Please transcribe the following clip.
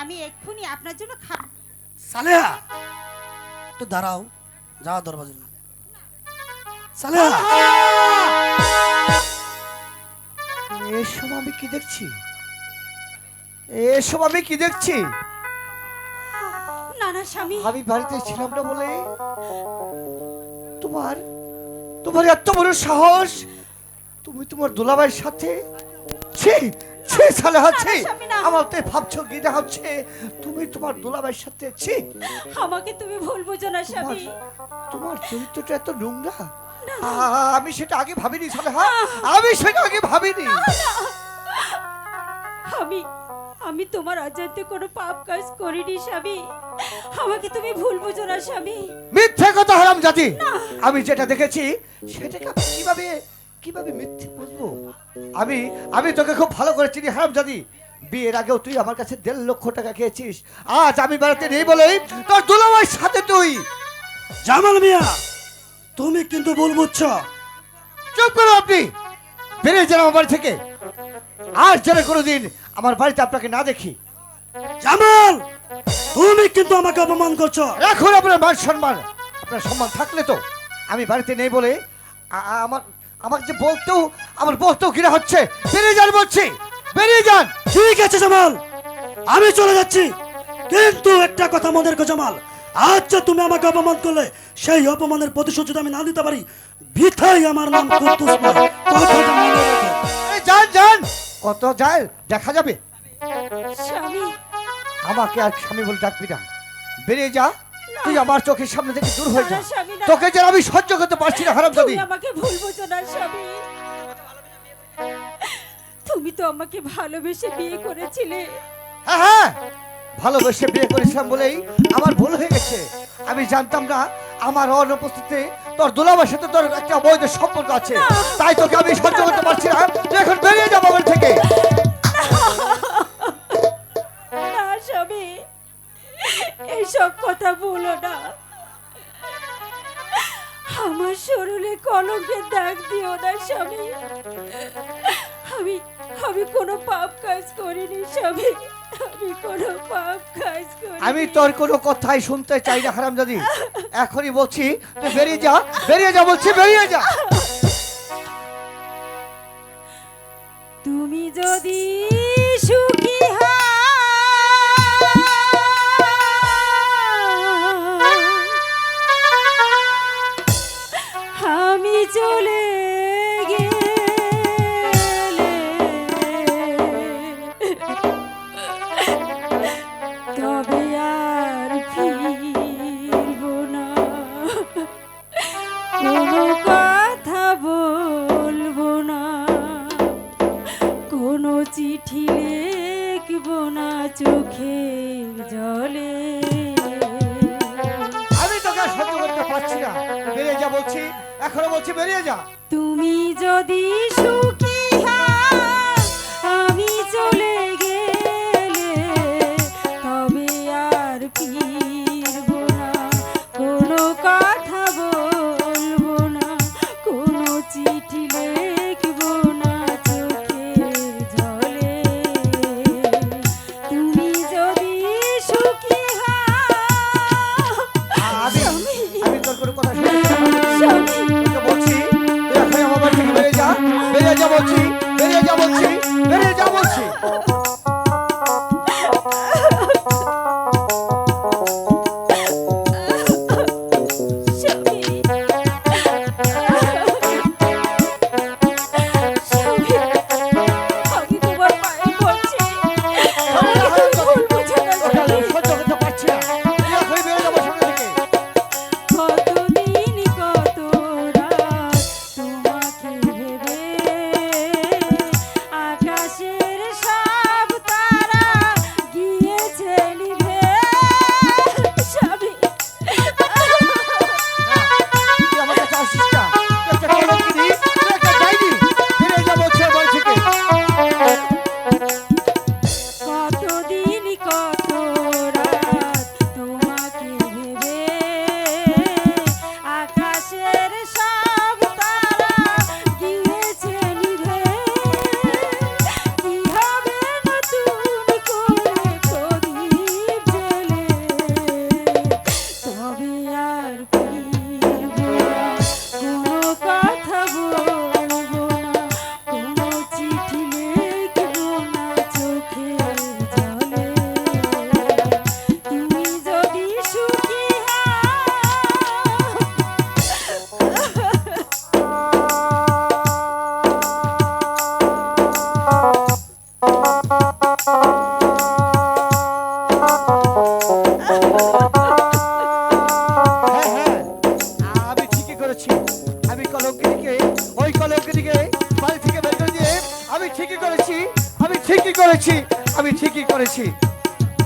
আমি এক্ষুনি আপনার জন্য খা সালেহা! তো দাঁড়াও যাওয়া দরবাজা সালেহা! এসব আমি কি দেখছি? এসব আমি কি দেখছি? না না স্বামী। আমি বাড়িতে ছিলাম না বলে তোমার তোমার এত বড় সাহস তুমি তোমার দুলাভাইয়ের সাথে ছি! ছি সালেহা ছি স্বামী, না। আমার তো ভাবছ গিরা হচ্ছে তুমি তোমার দুলাভাইয়ের সাথে ছি। আমাকে তুমি ভুল বুঝো না স্বামী। তোমার চরিত্রটা এত নোংরা। আমি সেটা আগে ভাবিনি সালেহা আমি সেটা আগে ভাবিনি। আমি আমি তোমার অজান্তে কোনো পাপ কাজ করিনি স্বামী। আমাকে তুমি ভুল বুঝো না স্বামী। মিথ্যে কথা হারাম জাতি আমি যেটা দেখেছি সেটাকে কীভাবে কীভাবে মিথ্যে বুঝব? আমি আমি তোকে খুব ভালো করে চিনি হারাম জানি বিয়ের আগেও তুই আমার কাছে দেড় লক্ষ টাকা খেয়েছিস। আজ আমি বেড়াতে নেই বলেই তোর দুলাভাইয়ের সাথে তুই। জামাল মিয়া তুমি কিন্তু ভুল বুঝছ। চুপ করো আপনি। বেরিয়ে যান আমার বাড়ি থেকে। আর যেন কোনোদিন আমার বাড়িতে আপনাকে না দেখি। জামাল তুমি কিন্তু আমাকে অপমান করছ। এখন আপনার মান সম্মান। আপনার সম্মান থাকলে তো আমি বাড়িতে নেই বলে আমার আমাকে যে বলতেও আমার বলতেও ঘিরে হচ্ছে। বেরিয়ে যান বলছি। বেরিয়ে যান। ঠিক আছে জামাল। আমি চলে যাচ্ছি। কিন্তু একটা কথা মনে রেখো জামাল। আজ যে তুমি আমাকে অপমান করলে সেই অপমানের প্রতিশোধ যদি আমি না দিতে পারি ভিথাই আমার নাম কুদ্দুস নয়। কথাটা মনে রেখো। এই যান যান। কত যায় দেখা যাবে। স্বামী। আমাকে আর স্বামী বলে ডাকবি না। বেরিয়ে যা। তুই আমার চোখের সামনে থেকে দূর হয়ে যা। তোকে যেন আমি সহ্য করতে পারছি না হারাম তুমি আমাকে ভুল বুঝো না স্বামী। তুমি তো আমাকে ভালোবেসে বিয়ে করেছিলে। হ্যাঁ হ্যাঁ। ভালোবেসে বিয়ে করেছিলাম বলেই আমার ভুল হয়ে গেছে। আমি জানতাম না আমার অনুপস্থিতিতে তোর দুলাবার সাথে তোর একটা অবৈধ সম্পর্ক আছে। তাই তোকে আমি আমার শরীরে কলঙ্কের দাগ দিও না স্বামী। আমি আমি কোনো পাপ কাজ করিনি স্বামী। আমি কোনো পাপ কাজ করি আমি তোর কোনো কথাই শুনতে চাই না হারামজাদি। এখনই বলছি তুই বেরিয়ে যা বেরিয়ে যা বলছি বেরিয়ে যা। তুমি যদি সুখী চলে গেলে। তবে আর ফিরব না। কোনো কথা বলব না। কোনো চিঠি লিখব না চোখের জলে। এখনও বলছি বেরিয়ে যা। তুমি যদি সুখী বেরিয়ে যা বলছি বেরিয়ে যা বলছি ওই কলঙ্কিটিকে বাড়ি থেকে বেতন দিয়ে, আমি ঠিকই করেছি, আমি ঠিকই করেছি, আমি ঠিকই করেছি।